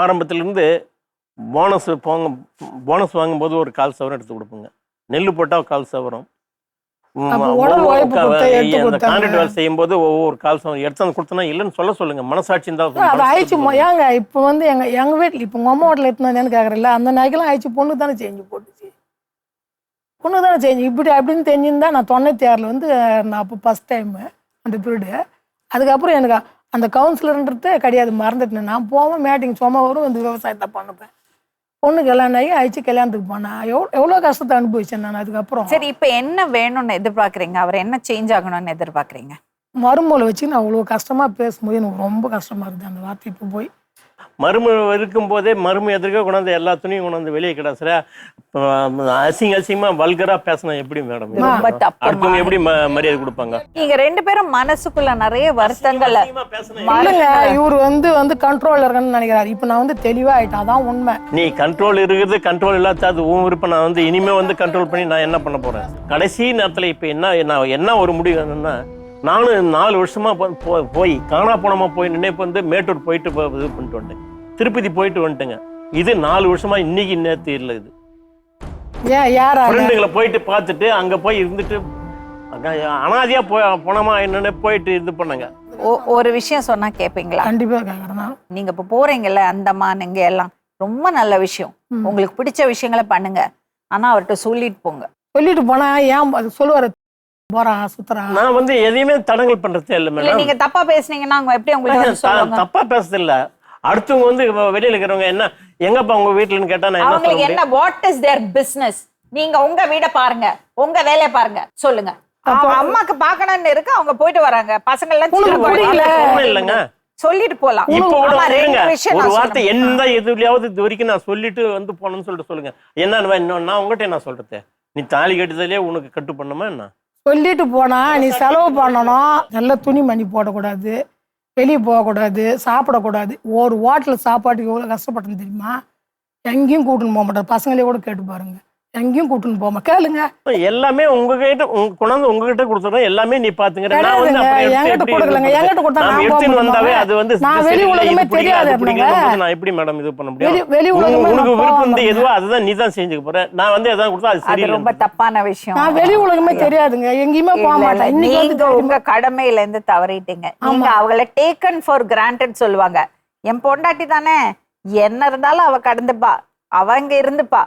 ஆரம்பத்திலேருந்து bonus போங்க bonus வாங்கும்போது ஒரு கால் சவரம் எடுத்து கொடுப்போங்க. நெல் போட்டால் கால் சவரம். கான்ட்ராக்ட் வேலை செய்யும்போது ஒவ்வொரு கால் சவரம். எடுத்து வந்து கொடுத்தனா இல்லைன்னு சொல்ல சொல்லுங்க. மனசாட்சி அது இருந்தால் ஆயிடுச்சு ஏங்க இப்போ வந்து எங்க எங்க வீட்டில் இப்போ உங்க அம்மா வீட்டில் எடுத்துன்னு கேட்குறல அந்த நாய்க்கெல்லாம் ஆயிடுச்சு பொண்ணு தானே செஞ்சு போட்டுச்சு. பொண்ணு தானே செஞ்சு இப்படி அப்படின்னு தெரிஞ்சிருந்தா நான் தொண்ணூற்றி ஆறில் வந்து நான் அப்போ ஃபஸ்ட் டைமு அந்த பீரியடு அதுக்கப்புறம் எனக்கு அந்த கவுன்சிலர்ன்றது கிடையாது மறந்துட்டேன் நான். போவேன் மேட்டிங் சும்மா வரும் வந்து விவசாயத்தை பண்ணுவேன். பொண்ணு கல்யாணம் ஆகி ஆயிடுச்சு கல்யாணத்துக்கு போனேன் எவ்வளோ எவ்வளோ கஷ்டத்தை அனுபவிச்சேன் நான் அதுக்கப்புறம். சரி இப்ப என்ன வேணும்னு எதிர்பார்க்கறீங்க? அவர் என்ன சேஞ்ச் ஆகணும்னு எதிர்பார்க்கறீங்க? மறுமொழி வச்சு நான் அவ்வளோ கஷ்டமாக பேசும்போது எனக்கு ரொம்ப கஷ்டமாக இருக்குது அந்த வார்த்தை இப்போ போய். மரும இருக்கும்போதே மரும எதிர்க்க கொண்டாந்து எல்லா துணியும் கொண்டாந்து வெளியே கிடாசுற அசிங்க அசிங்கமா வல்கரா பேசினா எப்படி மேடம். அடுத்தவங்க எப்படி ம- மரியாதை கொடுப்பாங்க? நீங்க ரெண்டு பேரும் மனசுக்குள்ள நிறைய வருத்தங்கள் இவர் வந்து வந்து கண்ட்ரோல் இருக்கணும்னு நினைக்கிறாரு. இப்போ நான் வந்து தெளிவாயிட்டேன் அதான் உண்மை. நீ கண்ட்ரோல் இருக்குது கண்ட்ரோல் இல்லாத அது உன் விருப்பம். நான் வந்து இனிமே வந்து கண்ட்ரோல் பண்ணி நான் என்ன பண்ண போறேன்? கடைசி நேரத்துல இப்ப என்ன நான் என்ன ஒரு முடிவு என்னன்னா நானும் நாலு வருஷமா போ- போ- போய் காணா போனமா போய் நினைப்பு வந்து மேட்டூர் போயிட்டு இது பண்ணிட்டு வந்துட்டேன். திருப்பதி போயிட்டு வந்துட்டேங்க. இது நாலு வருஷமா இன்னைக்கு நேற்று இல்லை இது. ஏன் யாரா ஃப்ரெண்டுங்களை போயிட்டு பார்த்துட்டு அங்க போய் இருந்துட்டு அனாதையா போய் போனோமா என்னன்னு போயிட்டு இது பண்ணாங்க. ஒ- ஒரு விஷயம் சொன்னா கேப்பீங்களா? கண்டிப்பா நீங்க இப்ப போறீங்கல்ல அந்தமான் இங்க எல்லாம். ரொம்ப நல்ல விஷயம். உங்களுக்கு பிடிச்ச விஷயங்களை பண்ணுங்க. ஆனா அவர்கிட்ட சொல்லிட்டு போங்க. சொல்லிட்டு போனா ஏன் அது சொல்லுவாரு? போறான் சுத்துறான் நான் வந்து எதையுமே தடங்கல் பண்றதே இல்லை இல்ல மேடம் நீங்க தப்பா பேசுனீங்கன்னா அவங்க எப்படி உங்களுக்கு வந்து சொல்லுவாங்க? தப்பா பேசுறது இல்ல அடுத்தவங்க வந்து வெளியில இருக்கிறவங்க என்ன எங்கப்பா உங்க வீட்டுலன்னு கேட்டா நான் என்ன சொல்ல அவங்களுக்கு முடியும்? என்ன வாட் இஸ் தேர் பிசினஸ் நீங்க உங்க வீட பாருங்க உங்க வேலைய பாருங்க சொல்லுங்க. அவங்க அம்மாக்கு பாக்கணும்னு இருக்கு அவங்க போயிட்டு வராங்க. பசங்க எல்லாம் உனக்கு சின்ன புரியல. குழந்தைங்க. உண்மை இல்லைங்க. சொல்லிட்டு போலாம். இப்ப கூட ஆமா, ரெண்டு இருங்க. விஷயம் ஒரு நான் வார்த்தை சொல்றேன். எந்த எதுலயாவது இது வரைக்கும் நான் சொல்லிட்டு வந்து போனேன்னு சொல்லிட்டு சொல்லுங்க. என்னன்னு நான் உங்ககிட்ட என்ன சொல்றது? நீ தாலி கட்டுதலே உனக்கு கட்டு பண்ணுமா என்ன? சொல்லிட்டு போனா நீ செலவு பண்ணணும். நல்ல துணி மணி போடக்கூடாது. வெளியே போகக்கூடாது. சாப்பிடக்கூடாது. ஒரு ஹோட்டல் சாப்பாட்டுக்கு எவ்வளோ கஷ்டப்பட்டேன்னு தெரியுமா? எங்கேயும் கூட்டின்னு போக மாட்டார். பசங்களே கூட கேட்டு பாருங்க. எங்கேயும் கூட்டின்னு மாட்டேன் கேளுங்க. எல்லாமே உங்ககிட்ட உங்க கொண்டாந்து உங்ககிட்ட கொடுத்துறோம் எல்லாமே நீ பாத்துங்கிற நான் வந்து எடுத்து என்கிட்ட கொடுக்கலங்க. என்கிட்ட கொடுத்தா நான் போக வந்தாவே? அது வந்து நான் வெளி உலகமே தெரியாது நான் எப்படி மேடம் இது பண்ண முடியும்? வெளி உலகமே உனக்கு விருப்பம் வந்து எதுவோ அதுதான் நீ தான் செஞ்சுக்க போற. நான் வந்து எதாவது கொடுத்தா அது அது சரியில்லை. ரொம்ப தப்பான விஷயம். நான் வெளி உலகமே தெரியாதுங்க. எங்கேயுமே போக மாட்டேன். இன்னைக்கு வந்து நீங்க உங்க கடமையில இருந்து தவறிட்டீங்க. நீங்க அவங்கள டேக்கன் ஃபார் கிராண்டட் சொல்லுவாங்க. என் பொண்டாட்டி தானே? என்ன இருந்தாலும் அவ கடந்துப்பா. அவங்க இருந்துப்பா.